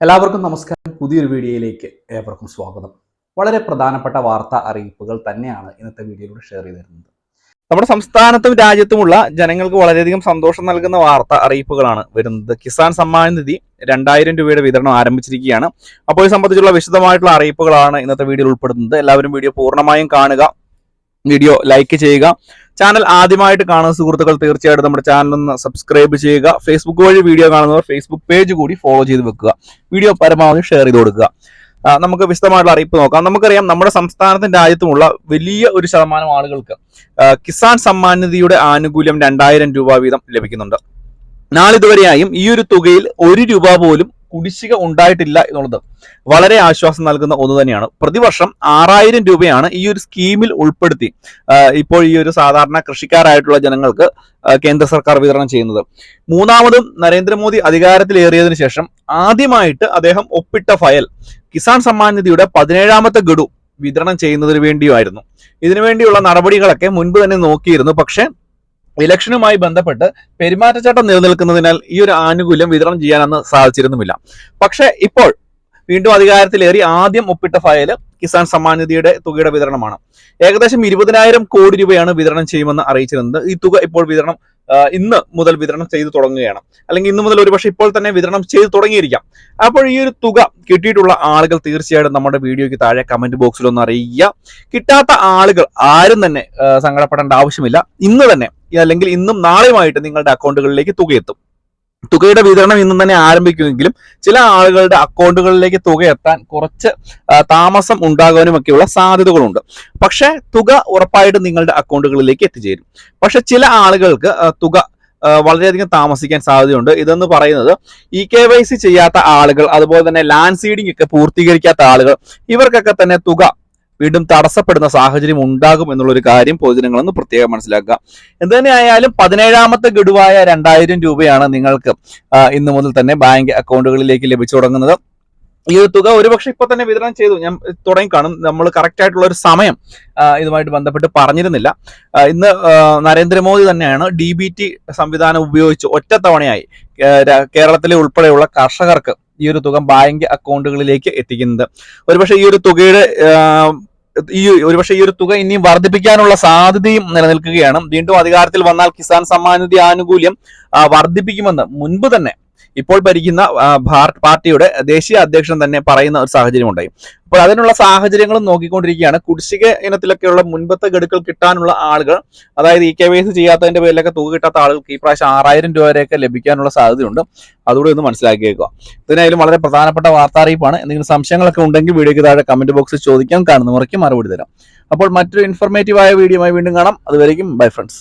എല്ലാവർക്കും നമസ്കാരം. പുതിയൊരു വീഡിയോയിലേക്ക് ഏവർക്കും സ്വാഗതം. വളരെ പ്രധാനപ്പെട്ട വാർത്താ അറിയിപ്പുകൾ തന്നെയാണ് ഇന്നത്തെ വീഡിയോയിലൂടെ ഷെയർ ചെയ്തിരുന്നത് നമ്മുടെ സംസ്ഥാനത്തും രാജ്യത്തുമുള്ള ജനങ്ങൾക്ക് വളരെയധികം സന്തോഷം നൽകുന്ന വാർത്ത അറിയിപ്പുകളാണ് വരുന്നത്. കിസാൻ സമ്മാൻ നിധി രണ്ടായിരം രൂപയുടെ വിതരണം ആരംഭിച്ചിരിക്കുകയാണ്. അപ്പോൾ ഇത് സംബന്ധിച്ചുള്ള വിശദമായിട്ടുള്ള അറിയിപ്പുകളാണ് ഇന്നത്തെ വീഡിയോയിൽ ഉൾപ്പെടുന്നത്. എല്ലാവരും വീഡിയോ പൂർണമായും കാണുക. വീഡിയോ ലൈക്ക് ചെയ്യുക. ചാനൽ ആദ്യമായിട്ട് കാണുന്ന സുഹൃത്തുക്കൾ തീർച്ചയായിട്ടും നമ്മുടെ ചാനൽ ഒന്ന് സബ്സ്ക്രൈബ് ചെയ്യുക. ഫേസ്ബുക്ക് വഴി വീഡിയോ കാണുന്നവർ ഫേസ്ബുക്ക് പേജ് കൂടി ഫോളോ ചെയ്ത് വെക്കുക. വീഡിയോ പരമാവധി ഷെയർ ചെയ്ത് കൊടുക്കുക. നമുക്ക് വിശദമായിട്ടുള്ള അറിയിപ്പ് നോക്കാം. നമുക്കറിയാം നമ്മുടെ സംസ്ഥാനത്തും രാജ്യത്തുമുള്ള വലിയ ഒരു ശതമാനം ആളുകൾക്ക് കിസാൻ സമ്മാൻ നിധിയുടെ ആനുകൂല്യം രണ്ടായിരം രൂപ വീതം ലഭിക്കുന്നുണ്ട്. നാളിതുവരെയായും ഈ ഒരു തുകയിൽ ഒരു രൂപ പോലും കുടിശ്ശിക ഉണ്ടായിട്ടില്ല എന്നുള്ളത് വളരെ ആശ്വാസം നൽകുന്ന ഒന്ന് തന്നെയാണ്. പ്രതിവർഷം ആറായിരം രൂപയാണ് ഈ ഒരു സ്കീമിൽ ഉൾപ്പെടുത്തി ഇപ്പോൾ ഈ ഒരു സാധാരണ കൃഷിക്കാരായിട്ടുള്ള ജനങ്ങൾക്ക് കേന്ദ്ര സർക്കാർ വിതരണം ചെയ്യുന്നത്. മൂന്നാമതും നരേന്ദ്രമോദി അധികാരത്തിലേറിയതിനു ശേഷം ആദ്യമായിട്ട് അദ്ദേഹം ഒപ്പിട്ട ഫയൽ കിസാൻ സമ്മാൻ നിധിയുടെ പതിനേഴാമത്തെ ഗഡു വിതരണം ചെയ്യുന്നതിന് വേണ്ടിയുമായിരുന്നു. ഇതിനുവേണ്ടിയുള്ള നടപടികളൊക്കെ മുൻപ് തന്നെ നോക്കിയിരുന്നു. പക്ഷേ ഇലക്ഷനുമായി ബന്ധപ്പെട്ട് പെരുമാറ്റച്ചട്ടം നിലനിൽക്കുന്നതിനാൽ ഈ ഒരു ആനുകൂല്യം വിതരണം ചെയ്യാൻ അന്ന് സാധിച്ചിരുന്നുമില്ല. പക്ഷേ ഇപ്പോൾ വീണ്ടും അധികാരത്തിലേറി ആദ്യം ഒപ്പിട്ട ഫയൽ കിസാൻ സമ്മാൻ നിധിയുടെ തുകയുടെ വിതരണമാണ്. ഏകദേശം ഇരുപതിനായിരം കോടി രൂപയാണ് വിതരണം ചെയ്യുമെന്ന് അറിയിച്ചിരുന്നത്. ഈ തുക ഇപ്പോൾ വിതരണം ഇന്ന് മുതൽ വിതരണം ചെയ്തു തുടങ്ങുകയാണ്. അല്ലെങ്കിൽ ഇന്ന് മുതൽ ഒരുപക്ഷെ ഇപ്പോൾ തന്നെ വിതരണം ചെയ്തു തുടങ്ങിയിരിക്കാം. അപ്പോൾ ഈ ഒരു തുക കിട്ടിയിട്ടുള്ള ആളുകൾ തീർച്ചയായിട്ടും നമ്മുടെ വീഡിയോയ്ക്ക് താഴെ കമന്റ് ബോക്സിൽ ഒന്ന് അറിയിക്കുക. കിട്ടാത്ത ആളുകൾ ആരും തന്നെ സങ്കടപ്പെടേണ്ട ആവശ്യമില്ല. ഇന്ന് തന്നെ അല്ലെങ്കിൽ ഇന്നും നാളെയുമായിട്ട് നിങ്ങളുടെ അക്കൗണ്ടുകളിലേക്ക് തുക എത്തും തുകയുടെ വിതരണം ഇന്നും തന്നെ ആരംഭിക്കുമെങ്കിലും ചില ആളുകളുടെ അക്കൗണ്ടുകളിലേക്ക് തുക എത്താൻ കുറച്ച് താമസം ഉണ്ടാകാനുമൊക്കെയുള്ള സാധ്യതകളുണ്ട്. പക്ഷെ തുക ഉറപ്പായിട്ടും നിങ്ങളുടെ അക്കൗണ്ടുകളിലേക്ക് എത്തിച്ചേരും. പക്ഷെ ചില ആളുകൾക്ക് തുക വളരെയധികം താമസിക്കാൻ സാധ്യതയുണ്ട്. ഇതെന്ന് പറയുന്നത് ഇ കെ വൈ സി ചെയ്യാത്ത ആളുകൾ അതുപോലെ തന്നെ ലാൻഡ് സീഡിംഗ് ഒക്കെ പൂർത്തീകരിക്കാത്ത ആളുകൾ ഇവർക്കൊക്കെ തന്നെ തുക വീണ്ടും തടസ്സപ്പെടുന്ന സാഹചര്യം ഉണ്ടാകും എന്നുള്ള ഒരു കാര്യം പൊതുജനങ്ങളൊന്ന് പ്രത്യേകം മനസ്സിലാക്കുക. എന്ത് തന്നെയായാലും പതിനേഴാമത്തെ ഗഡുവായ രണ്ടായിരം രൂപയാണ് നിങ്ങൾക്ക് ഇന്നു മുതൽ തന്നെ ബാങ്ക് അക്കൗണ്ടുകളിലേക്ക് ലഭിച്ചു തുടങ്ങുന്നത്. ഈ ഒരു തുക ഒരുപക്ഷെ ഇപ്പൊ തന്നെ വിതരണം ചെയ്തു. ഞാൻ തുടങ്ങി കാണും. നമ്മൾ കറക്റ്റ് ആയിട്ടുള്ള ഒരു സമയം ഇതുമായിട്ട് ബന്ധപ്പെട്ട് പറഞ്ഞിരുന്നില്ല. ഇന്ന് നരേന്ദ്രമോദി തന്നെയാണ് ഡി ബി ടി സംവിധാനം ഉപയോഗിച്ച് ഒറ്റത്തവണയായി കേരളത്തിലെ ഉൾപ്പെടെയുള്ള കർഷകർക്ക് ഈ ഒരു തുക ബാങ്ക് അക്കൗണ്ടുകളിലേക്ക് എത്തിക്കുന്നത്. ഒരുപക്ഷെ ഈ ഒരു തുകയുടെ ഈ ഒരുപക്ഷെ ഈ ഒരു തുക ഇനിയും വർദ്ധിപ്പിക്കാനുള്ള സാധ്യതയും നിലനിൽക്കുകയാണ്. വീണ്ടും അധികാരത്തിൽ വന്നാൽ കിസാൻ സമ്മാൻ നിധി ആനുകൂല്യം വർദ്ധിപ്പിക്കുമെന്ന് മുൻപ് തന്നെ ഇപ്പോൾ ഭരിക്കുന്ന പാർട്ടിയുടെ ദേശീയ അധ്യക്ഷൻ തന്നെ പറയുന്ന ഒരു സാഹചര്യം ഉണ്ടായി അപ്പോൾ അതിനുള്ള സാഹചര്യങ്ങളും നോക്കിക്കൊണ്ടിരിക്കുകയാണ്. കുടിശ്ശിക ഇനത്തിലൊക്കെയുള്ള മുൻപത്തെ ഗഡുക്കൾ കിട്ടാനുള്ള ആളുകൾ അതായത് ഇ കെ വൈ സി ചെയ്യാത്തതിന്റെ പേരിലൊക്കെ തുക കിട്ടാത്ത ആളുകൾക്ക് ഈ പ്രാവശ്യം ആറായിരം രൂപ വരെയൊക്കെ ലഭിക്കാനുള്ള സാധ്യതയുണ്ട്. അതുകൂടി ഒന്ന് മനസ്സിലാക്കിയേക്കുക. ഇതിനായാലും വളരെ പ്രധാനപ്പെട്ട വാർത്താ അറിയിപ്പാണ് എന്തെങ്കിലും സംശയങ്ങളൊക്കെ ഉണ്ടെങ്കിൽ വീഡിയോയ്ക്ക് താഴെ കമന്റ് ബോക്സിൽ ചോദിക്കാൻ കാണുന്നവർക്ക് മറുപടി തരാം. അപ്പോൾ മറ്റൊരു ഇൻഫർമേറ്റീവായ വീഡിയോയുമായി വീണ്ടും കാണാം. അതുവരെയും ബൈ ഫ്രണ്ട്സ്